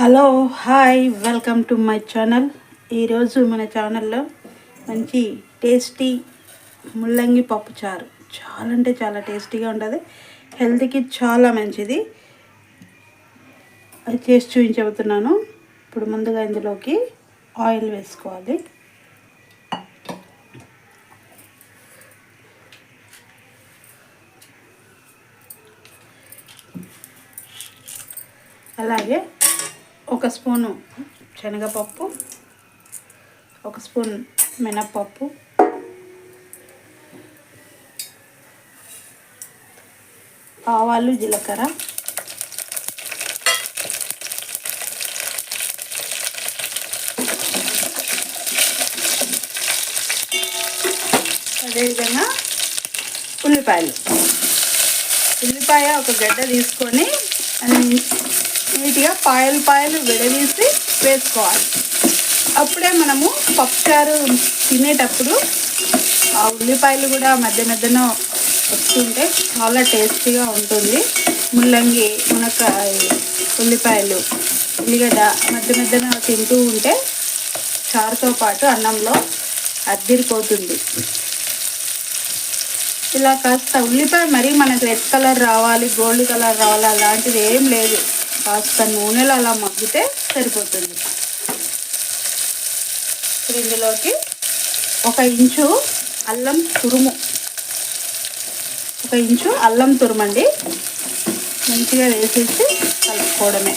Hello hi welcome to my channel. ఈరోజు మన ఛానల్లో మంచి టేస్టీ ముల్లంగి పప్పు చారు. చాలా అంటే చాలా టేస్టీగా ఉంటుంది. హెల్త్కి చాలా మంచిది. అది చేసి చూపించబోతున్నాను. ఇప్పుడు ముందుగా ఇందులోకి ఆయిల్ వేసుకోవాలి. అలాగే ఒక స్పూను శనగపప్పు ఒక స్పూన్ మినప్పప్పు ఆవాలు జీలకర్ర అదేవిధంగా ఉల్లిపాయలు. ఉల్లిపాయ ఒక గడ్డ తీసుకొని నీట్గా పాయలు పాయలు విడదీసి వేసుకోవాలి. అప్పుడే మనము పప్పుచారు తినేటప్పుడు ఆ ఉల్లిపాయలు కూడా మధ్య మధ్యన వస్తుంటే చాలా టేస్టీగా ఉంటుంది. ముల్లంగి మునక్కాయ ఉల్లిపాయలు ఉల్లిగడ్డ మధ్య మధ్యన తింటూ ఉంటే చారుతో పాటు అన్నంలో అద్దిరిపోతుంది. ఇలా కాస్త ఉల్లిపాయ మరీ మనకు రెడ్ కలర్ రావాలి గోల్డ్ కలర్ రావాలి అలాంటిది ఏం లేదు. కాస్త నూనెలో అలా మగ్గితే సరిపోతుంది. ఇప్పుడు ఇందులోకి ఒక ఇంచు అల్లం తురుము. ఒక ఇంచు అల్లం తురుమండి. మంచిగా వేసేసి కలుపుకోవడమే.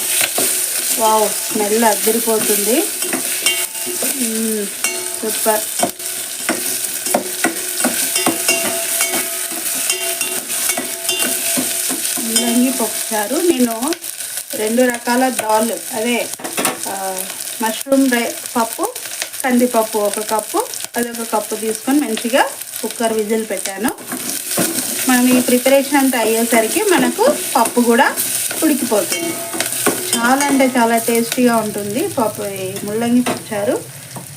వావ్ స్మెల్ అద్దరిపోతుంది సూపర్. ముల్లంగి పప్పుచారు నేను రెండు రకాల దాల్. అదే మష్రూమ్ పప్పు కందిపప్పు ఒక కప్పు. అదొక కప్పు తీసుకొని మంచిగా కుక్కర్ విజిల్ పెట్టాను. మనం ఈ ప్రిపరేషన్ అంతా అయ్యేసరికి మనకు పప్పు కూడా ఉడికిపోతుంది. చాలా అంటే చాలా టేస్టీగా ఉంటుంది. పప్పు ముల్లంగి పప్పుచారు.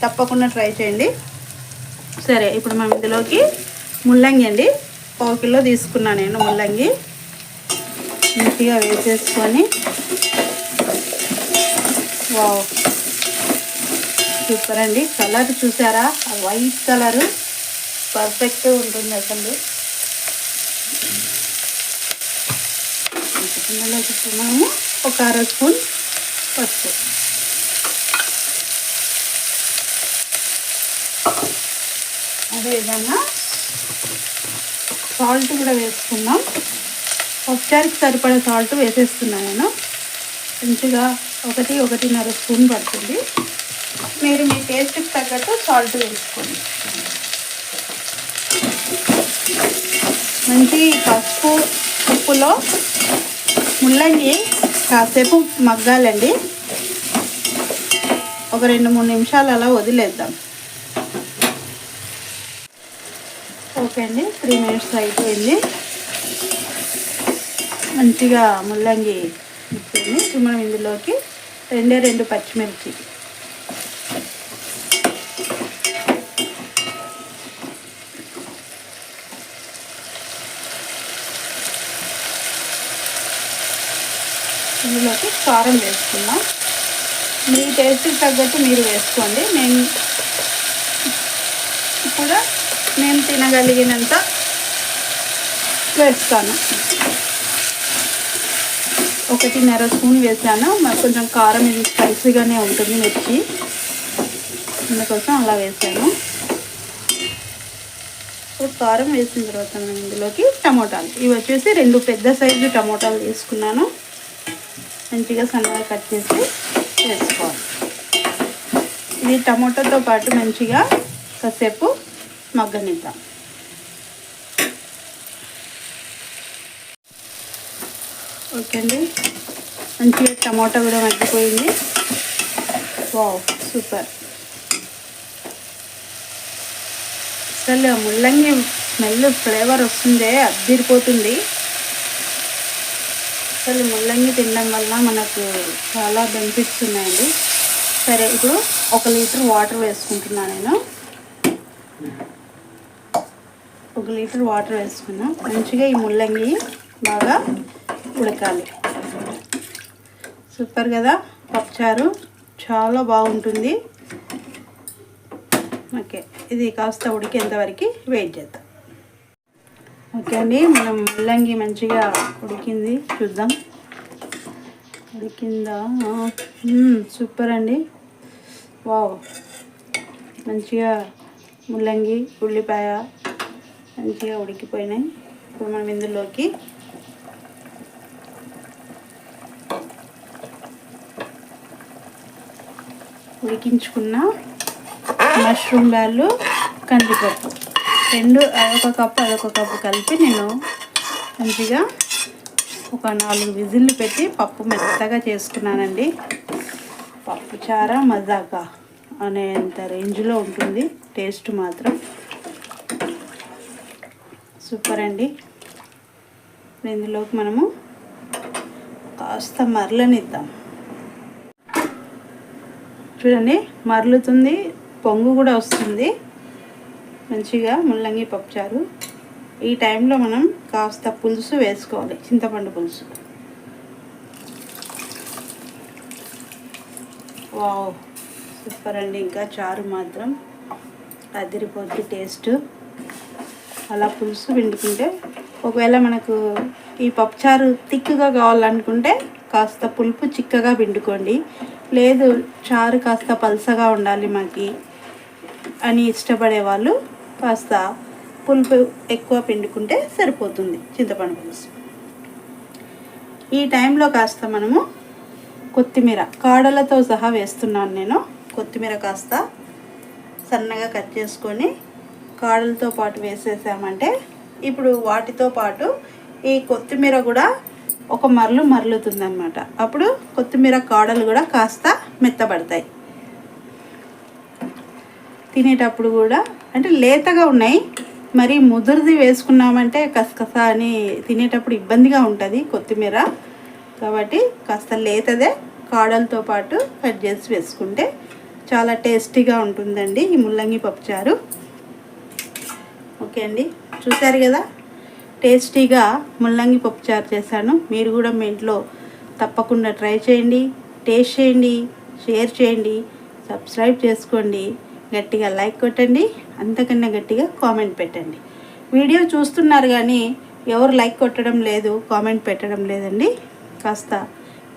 తప్పకుండా ట్రై చేయండి. సరే ఇప్పుడు మనం ఇందులోకి ముల్లంగి అండి. పావు కిలో తీసుకున్నాను నేను ముల్లంగి. నీట్గా వేసేసుకొని వావ్. సూపర్ అండి. కలర్ చూసారా? White colour. పర్ఫెక్ట్ ఉంటుంది అసలు. ఇందులో చెప్తున్నాము ఒక అర స్పూన్ పసుపు. అదేవిధంగా సాల్ట్ కూడా వేసుకుందాం. ఒకసారికి సరిపడే సాల్ట్ వేసేస్తున్నాను నేను. మంచిగా ఒకటి ఒకటిన్నర స్పూన్ పడుతుంది. మీరు మీ టేస్ట్కి తగ్గట్టు సాల్ట్ వేసుకోండి. మంచి పసుపు ఉప్పులో ముల్లంగి కాసేపు మగ్గాలండి. ఒక రెండు మూడు నిమిషాలు అలా వదిలేద్దాం. ఓకే అండి త్రీ మినిట్స్ అయిపోయింది. మంచిగా ముల్లంగి ఇప్పుడు మనం ఇందులోకి రెండే రెండు పచ్చిమిర్చి. ఇందులోకి కారం వేసుకుందాం. మీ టేస్ట్కి తగ్గట్టు మీరు వేసుకోండి. నేను కూడా నేను తినగలిగినంత వేస్తాను. ఒకటిన్నర స్పూన్ వేసాను. మరి కొంచెం కారం ఇది స్పైసీగానే ఉంటుంది మిర్చి. అందుకోసం అలా వేసాను. ఇప్పుడు కారం వేసిన తర్వాత నేను ఇందులోకి టమోటాలు. ఇవి వచ్చేసి రెండు పెద్ద సైజు టమోటాలు తీసుకున్నాను. మంచిగా సన్నగా కట్ చేసి వేసుకోవాలి. ఇది టమోటాతో పాటు మంచిగా కాసేపు మగ్గనిద్దాం. ఓకే అండి. మంచిగా టమాటా కూడా మగ్గిపోయింది. Wow super. అసలు ముల్లంగి స్మెల్ ఫ్లేవర్ వస్తుందే అద్దిరిపోతుంది. అసలు ముల్లంగి తినడం వల్ల మనకు చాలా బెనిఫిట్స్ ఉన్నాయండి. సరే ఇప్పుడు ఒక లీటర్ వాటర్ వేసుకుంటున్నాను నేను. ఒక లీటర్ వాటర్ వేసుకున్నా. మంచిగా ఈ ముల్లంగి బాగా ఉడకాలి సూపర్ కదా? పప్పుచారు. చాలా బాగుంటుంది. ఓకే ఇది కాస్త ఉడికేంతవరకు వెయిట్ చేద్దాం. ఓకే అండి మనం ముల్లంగి మంచిగా ఉడికింది చూద్దాం. ఉడికిందా? సూపర్ అండి. వావ్. మంచిగా ముల్లంగి ఉల్లిపాయ మంచిగా ఉడికిపోయినాయి. ఇప్పుడు మనం ఇందులోకి ఉడికించుకున్న మష్రూమ్ బ్యాళ్ళు కందిపప్పు. రెండు అదొక కప్పు అదొక కప్పు కలిపి నేను మంచిగా ఒక నాలుగు విజిల్లు పెట్టి పప్పు మెత్తగా చేసుకున్నానండి. పప్పు చార మజాకా అనేంత రేంజ్లో ఉంటుంది. టేస్ట్ మాత్రం సూపర్ అండి. ఇందులోకి మనము కాస్త మరలనిద్దాం. చూడండి మరలుతుంది పొంగు కూడా వస్తుంది. మంచిగా ముల్లంగి పప్పుచారు. ఈ టైంలో మనం కాస్త పులుసు వేసుకోవాలి చింతపండు పులుసు. వావ్ సూపర్ అండి. ఇంకా చారు మాత్రం అదిరిపోద్ది టేస్ట్ అలా పులుసు పిండుకుంటే ఒకవేళ మనకు ఈ పప్పుచారు తిక్కుగా కావాలనుకుంటే కాస్త పులుపు చిక్కగా పిండుకోండి. లేదు చారు కాస్త పల్సగా ఉండాలి మాకి అని ఇష్టపడే వాళ్ళు కాస్త పులుపు ఎక్కువ పిండుకుంటే సరిపోతుంది చింతపండు పులుసు. ఈ టైంలో కాస్త మనము కొత్తిమీర కాడలతో సహా వేస్తున్నాను నేను. కొత్తిమీర కాస్త సన్నగా కట్ చేసుకొని కాడలతో పాటు వేసేసామంటే ఇప్పుడు వాటితో పాటు ఈ కొత్తిమీర కూడా ఒక మరలు మరలుతుందనమాట అప్పుడు కొత్తిమీర కాడలు కూడా కాస్త మెత్తబడతాయి. తినేటప్పుడు కూడా అంటే లేతగా ఉన్నాయి. మరి ముదురుది వేసుకున్నామంటే కసకస అని తినేటప్పుడు ఇబ్బందిగా ఉంటుంది కొత్తిమీర. కాబట్టి కాస్త లేతదే కాడలతో పాటు కట్ చేసి వేసుకుంటే చాలా టేస్టీగా ఉంటుందండి ఈ ముల్లంగి పప్పుచారు. ఓకే అండి. చూశారు కదా? టేస్టీగా ముల్లంగి పప్పుచారు చేశాను. మీరు కూడా మీ ఇంట్లో తప్పకుండా ట్రై చేయండి టేస్ట్ చేయండి షేర్ చేయండి సబ్స్క్రైబ్ చేసుకోండి గట్టిగా లైక్ కొట్టండి అంతకన్నా గట్టిగా కామెంట్ పెట్టండి. వీడియో చూస్తున్నారు కానీ ఎవరు లైక్ కొట్టడం లేదు కామెంట్ పెట్టడం లేదండి. కాస్త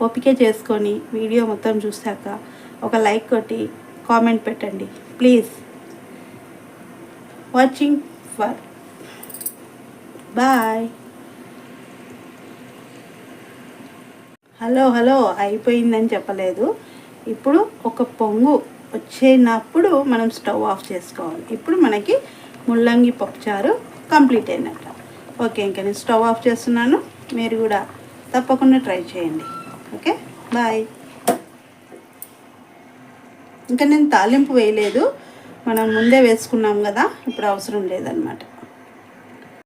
ఓపిక చేసుకొని వీడియో మొత్తం చూశాక ఒక లైక్ కొట్టి కామెంట్ పెట్టండి. Please. Watching for bye hello hello అయిపోయిందని చెప్పలేదు. ఇప్పుడు ఒక పొంగు వచ్చేటప్పుడు మనం స్టవ్ ఆఫ్ చేసుకోవాలి. ఇప్పుడు మనకి ముల్లంగి పప్పుచారు కంప్లీట్ అయినట్ట ఓకే ఇంకా నేను స్టవ్ ఆఫ్ చేస్తున్నాను. మీరు కూడా తప్పకుండా ట్రై చేయండి. Okay bye. ఇంకా నేను తాలింపు వేయలేదు. మనం ముందే వేసుకున్నాం కదా ఇప్పుడు అవసరం లేదనమాట